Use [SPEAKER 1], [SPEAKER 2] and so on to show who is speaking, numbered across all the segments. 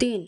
[SPEAKER 1] तीन.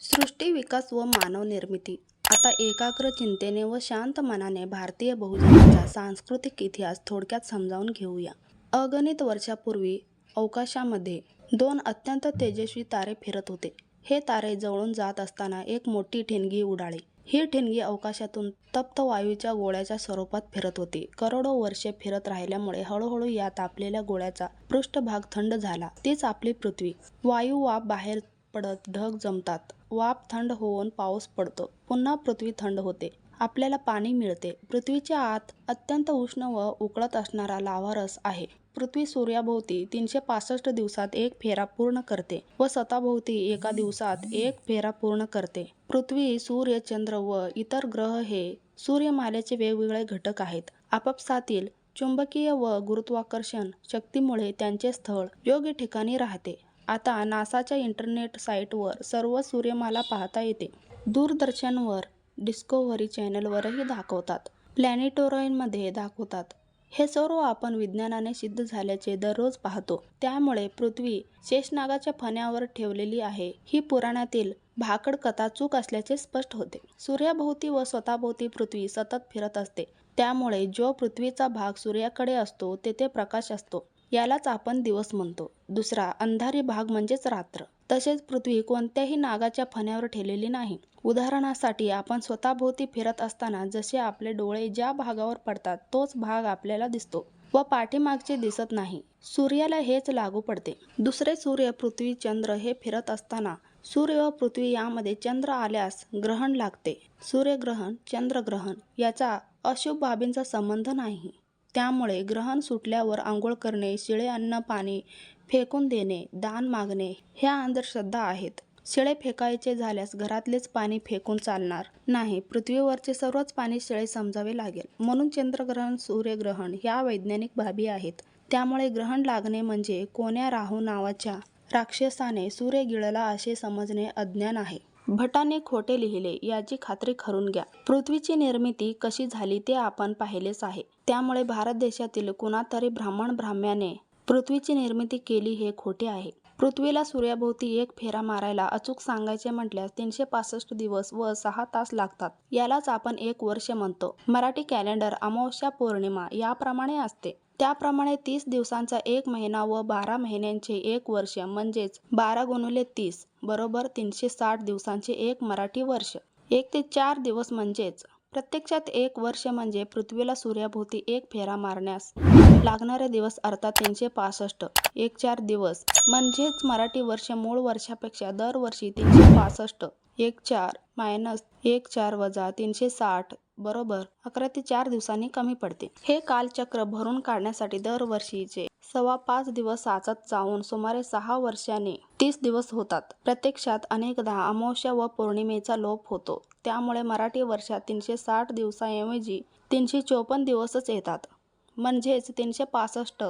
[SPEAKER 1] सृष्टी विकास व मानव निर्मिती. आता एकाग्र चिंतेने व शांत मनाने भारतीय बहुजनाचा सांस्कृतिक इतिहास थोडक्यात समजावून घेऊया. अगणित वर्षापूर्वी अवकाशामध्ये दोन अत्यंत तेजस्वी तारे फिरत होते. हे तारे जवळून जात असताना एक मोठी ठिणगी उडाली. ही ठिणगी अवकाशातून तप्त वायूच्या गोळ्याच्या स्वरूपात फिरत होती. करोडो वर्षे फिरत राहिल्यामुळे हळूहळू या तापलेल्या गोळ्याचा पृष्ठभाग थंड झाला. तीच आपली पृथ्वी. वायू वाप बाहेर पडत ढग जमतात. वाफ थंड होऊन पाऊस पडतो. पुन्हा पृथ्वी थंड होते. आपल्याला पाणी मिळते. पृथ्वीच्या आत अत्यंत उष्ण व उकळत असणारा लाव्हारस आहे. पृथ्वी सूर्याभोवती तीनशे पासष्ट दिवसात एक फेरा पूर्ण करते व स्वतःभोवती एका दिवसात एक फेरा पूर्ण करते. पृथ्वी सूर्य चंद्र व इतर ग्रह हे सूर्यमालेचे वेगवेगळे घटक आहेत. आपापसातील चुंबकीय व गुरुत्वाकर्षण शक्तीमुळे त्यांचे स्थळ योग्य ठिकाणी राहते. आता नासाच्या इंटरनेट साईटवर सर्व सूर्यमाला पाहता येते. दूरदर्शनवर डिस्कव्हरी चॅनलवरही दाखवतात. प्लॅनेटोरॉइनमध्ये दाखवतात. हे सर्व आपण विज्ञानाने सिद्ध झाल्याचे दररोज पाहतो. त्यामुळे पृथ्वी शेषनागाच्या फण्यावर ठेवलेली आहे. ही पुराणातील भाकड कथा चूक असल्याचे स्पष्ट होते. सूर्याभोवती व स्वतःभोवती पृथ्वी सतत फिरत असते. त्यामुळे जो पृथ्वीचा भाग सूर्याकडे असतो तेथे प्रकाश असतो. यालाच आपण दिवस म्हणतो. दुसरा अंधारी भाग म्हणजेच रात्र. तसेच पृथ्वी कोणत्याही नागाच्या फण्यावर ठेलेली नाही. उदाहरणासाठी आपण स्वतःभोवती फिरत असताना जसे आपले डोळे ज्या भागावर पडतात तोच भाग आपल्याला दिसतो व पाठीमागचे दिसत नाही. सूर्याला हेच लागू पडते. दुसरे सूर्य पृथ्वी चंद्र हे फिरत असताना सूर्य व पृथ्वी यामध्ये चंद्र आल्यास ग्रहण लागते. सूर्यग्रहण चंद्रग्रहण याचा अशुभ बाबींचा संबंध नाही. त्यामुळे ग्रहण सुटल्यावर आंघोळ करणे शिळे अन्न पाणी फेकून देणे दान मागणे ह्या अंधश्रद्धा आहेत. शिळे फेकायचे झाल्यास घरातलेच पाणी फेकून चालणार नाही. पृथ्वीवरचे सर्वच पाणी शिळे समजावे लागेल. म्हणून चंद्रग्रहण सूर्यग्रहण ह्या वैज्ञानिक बाबी आहेत. त्यामुळे ग्रहण लागणे म्हणजे कोण्या राहू नावाच्या राक्षसाने सूर्य गिळला असे समजणे अज्ञान आहे. भटाने खोटे लिहिले याची खात्री करून घ्या. पृथ्वीची निर्मिती कशी झाली ते आपण पाहिलेच आहे. त्यामुळे भारत देशातील कुणातरी ब्राह्मण ब्राह्म्याने पृथ्वीची निर्मिती केली हे खोटे आहे. पृथ्वीला सूर्याभोवती एक फेरा मारायला अचूक सांगायचे म्हटल्यास तीनशे पासष्ट दिवस व सहा तास लागतात. यालाच आपण एक वर्ष म्हणतो. मराठी कॅलेंडर अमावस्या पौर्णिमा याप्रमाणे असते. त्याप्रमाणे तीस दिवसांचा एक महिना व बारा महिन्यांचे एक वर्ष म्हणजेच बारा गुणुले तीस बरोबर तीनशे साठ दिवसांचे एक मराठी वर्ष. एक ते चार दिवस म्हणजेच प्रत्यक्षात एक वर्ष म्हणजे पृथ्वीला सूर्याभोवती एक फेरा मारण्यास लागणारे दिवस अर्थात तीनशे पासष्ट. एक चार दिवस म्हणजेच मराठी वर्ष मूळ वर्षापेक्षा दरवर्षी तीनशे पासष्ट. एक चार मायनस एक चार वजा तीनशे साठ बरोबर अकरा ते चार दिवसांनी कमी पडते. हे कालचक्र भरून काढण्यासाठी दरवर्षीचे सव्वा पाच दिवस साचत जाऊन सुमारे सहा वर्षाने तीस दिवस होतात. प्रत्यक्षात अनेकदा अमावस्या व पौर्णिमेचा लोप होतो. त्यामुळे मराठी वर्षात तीनशे साठ दिवसाऐवजी तीनशे चोपन्न दिवसच येतात. म्हणजेच तीनशे पासष्ट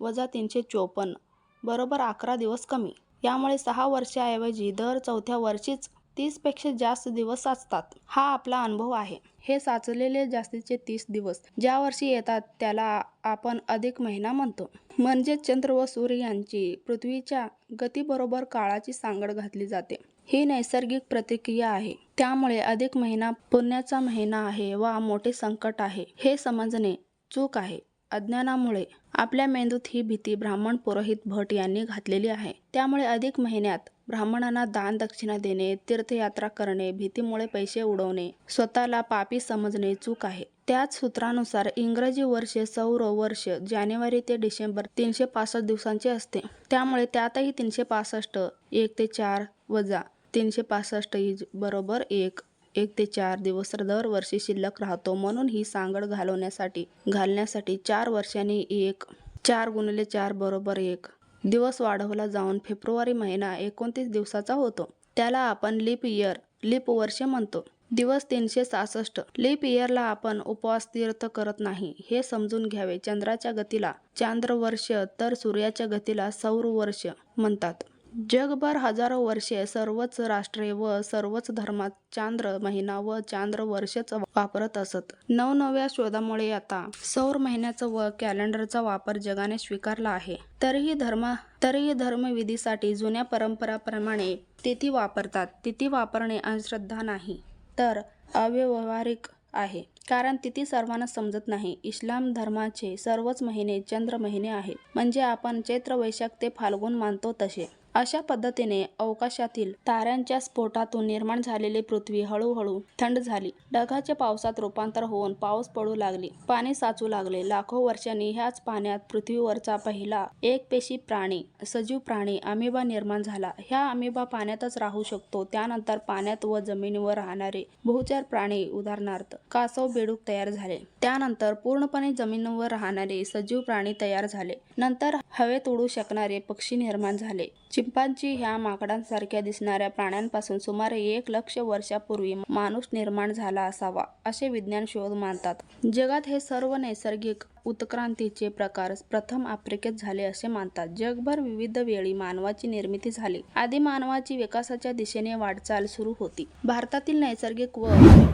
[SPEAKER 1] वजा तीनशे चोपन्न बरोबर अकरा दिवस कमी. यामुळे सहा वर्षाऐवजी दर चौथ्या वर्षीच तीसपेक्षा जास्त दिवस साचतात हा आपला अनुभव आहे. हे साचलेले जास्तीचे तीस दिवस ज्या वर्षी येतात त्याला आपण अधिक महिना म्हणतो. म्हणजेच चंद्र व सूर्य यांची पृथ्वीच्या गतीबरोबर काळाची सांगड घातली जाते. ही नैसर्गिक प्रतिक्रिया आहे. त्यामुळे अधिक महिना पुण्याचा महिना आहे वा मोठे संकट आहे हे समजणे चूक आहे. अज्ञानामुळे आपल्या मेंदूत ही भीती ब्राह्मण पुरोहित भट यांनी घातलेली आहे. त्यामुळे अधिक महिन्यात ब्राह्मणांना दान दक्षिणा देणे तीर्थयात्रा करणे भीतीमुळे पैसे उडवणे स्वतःला पापी समजणे चूक आहे. त्याच सूत्रानुसार इंग्रजी वर्ष सौर वर्ष जानेवारी ते डिसेंबर तीनशे पासष्ट दिवसांचे असते. त्यामुळे त्यातही तीनशे पासष्ट एक ते चार वजा तीनशे पासष्ट इज बरोबर एक. एक ते चार दिवस दरवर्षी शिल्लक राहतो. म्हणून ही सांगड घालवण्यासाठी घालण्यासाठी चार वर्षांनी एक चार गुणिले चार बरोबर एक दिवस वाढवला जाऊन फेब्रुवारी महिना एकोणतीस दिवसाचा होतो. त्याला आपण लीप इयर लीप वर्ष म्हणतो. दिवस तीनशे सहासष्ट. लीप इयरला आपण उपवास तीर्थ करत नाही. हे समजून घ्यावे. चंद्राच्या गतीला चांद्र वर्ष तर सूर्याच्या गतीला सौर वर्ष म्हणतात. जगभर हजारो वर्षे सर्वच राष्ट्रे व सर्वच धर्मात चांद्र महिना व चांद्र वर्षच वापरत असत. नवनव्या शोधामुळे आता सौर महिन्याचा व कॅलेंडरचा वापर जगाने स्वीकारला आहे. तरीही धर्म तरीही धर्मविधीसाठी जुन्या परंपराप्रमाणे तिथी वापरतात. तिथी वापरणे अंधश्रद्धा नाही तर अव्यवहारिक आहे. कारण तिथी सर्वांना समजत नाही. इस्लाम धर्माचे सर्वच महिने चंद्र महिने आहेत. म्हणजे आपण चैत्र वैशाख ते फाल्गुन मानतो तसे. अशा पद्धतीने अवकाशातील ताऱ्यांच्या स्फोटातून निर्माण झालेली पृथ्वी हळूहळू थंड झाली. ढगाच्या पावसात रूपांतर होऊन पाऊस पडू लागले पाणी साचू लागले. लाखो वर्षांनी ह्याच पाण्यात पृथ्वीवरचा पहिला एक पेशी प्राणी सजीव प्राणी अमिबा निर्माण झाला. ह्या अमिबा पाण्यातच राहू शकतो. त्यानंतर पाण्यात व जमिनीवर राहणारे भूचर प्राणी उदाहरणार्थ कासव बेडूक तयार झाले. त्यानंतर पूर्णपणे जमिनीवर राहणारे सजीव प्राणी तयार झाले. नंतर हवेत उडू शकणारे पक्षी निर्माण झाले. चिंपांची ह्या माकडांसारख्या दिसणाऱ्या प्राण्यांपासून सुमारे एक लक्ष वर्षापूर्वी माणूस निर्माण झाला असावा असे विज्ञान शोध मानतात. जगात हे सर्व नैसर्गिक उत्क्रांतीचे प्रकार प्रथम आफ्रिकेत झाले असे मानतात. जगभर विविध वेळी मानवाची निर्मिती झाली. आधी मानवाची विकासाच्या दिशेने वाटचाल सुरू होती. भारतातील नैसर्गिक व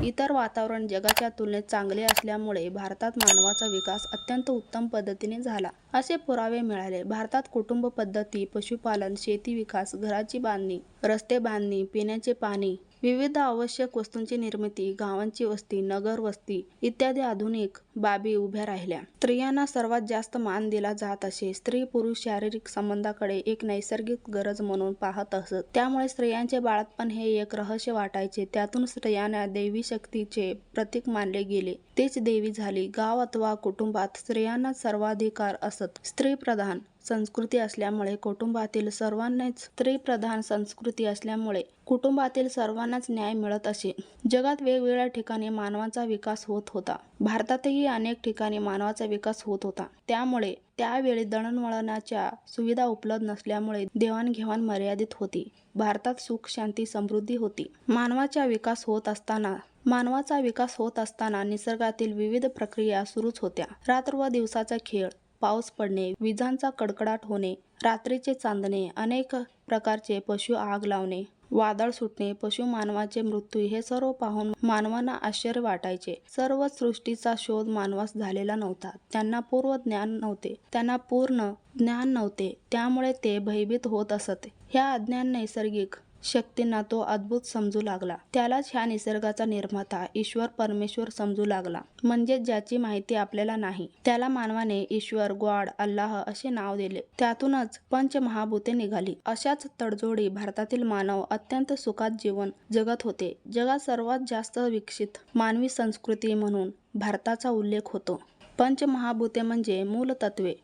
[SPEAKER 1] इतर वातावरण जगाच्या तुलनेत चांगले असल्यामुळे भारतात मानवाचा विकास अत्यंत उत्तम पद्धतीने झाला. असे पुरावे मिळाले. भारतात कुटुंब पद्धती पशुपालन शेती विकास घराची बांधणी रस्ते बांधणी पिण्याचे पाणी विविध आवश्यक वस्तूंची निर्मिती गावांची वस्ती नगर वस्ती इत्यादी आधुनिक बाबी उभ्या राहिल्या. स्त्रियांना सर्वात जास्त मान दिला जात असे स्त्री पुरुष शारीरिक संबंधाकडे एक नैसर्गिक गरज म्हणून पाहत असत. त्यामुळे स्त्रियांचे बाळातपण हे एक रहस्य वाटायचे. त्यातून स्त्रियांना देवी शक्तीचे प्रतीक मानले गेले. तेच देवी झाली. गाव अथवा कुटुंबात स्त्रियांना सर्वाधिकार असत. स्त्री प्रधान संस्कृती असल्यामुळे कुटुंबातील सर्वांनाच स्त्रीप्रधान संस्कृती असल्यामुळे कुटुंबातील सर्वांनाच न्याय मिळत असे. जगात वेगवेगळ्या ठिकाणी मानवाचा विकास होत होता. भारतातही अनेक ठिकाणी मानवाचा विकास होत होता. त्यामुळे त्यावेळी दळणवळणाच्या सुविधा उपलब्ध नसल्यामुळे देवाणघेवाण मर्यादित होती. भारतात सुख शांती समृद्धी होती. मानवाचा विकास होत असताना मानवाचा विकास होत असताना निसर्गातील विविध प्रक्रिया सुरूच होत्या. रात्र व दिवसाचा खेळ पाऊस पडणे विजांचा कडकडाट होणे रात्रीचे चांदणे अनेक प्रकारचे पशु आग लावणे वादळ सुटणे पशु मानवाचे मृत्यू हे सर्व पाहून मानवांना आश्चर्य वाटायचे. सर्व सृष्टीचा शोध मानवास झालेला नव्हता. त्यांना पूर्व ज्ञान नव्हते. त्यांना पूर्ण ज्ञान नव्हते. त्यामुळे ते भयभीत होत असत. ह्या अज्ञान नैसर्गिक शक्तींना तो अद्भुत समजू लागला. त्यालाच ह्या निसर्गाचा निर्माता ईश्वर परमेश्वर समजू लागला. म्हणजे ज्याची माहिती आपल्याला नाही त्याला मानवाने ईश्वर गॉड अल्लाह असे नाव दिले. त्यातूनच पंचमहाभूते निघाली. अशाच तडजोडी भारतातील मानव अत्यंत सुखात जीवन जगत होते. जगात सर्वात जास्त विकसित मानवी संस्कृती म्हणून भारताचा उल्लेख होतो. पंचमहाभूते म्हणजे मूलतत्वे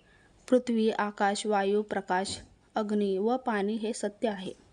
[SPEAKER 1] पृथ्वी आकाश वायू प्रकाश अग्नी व पाणी हे सत्य आहे.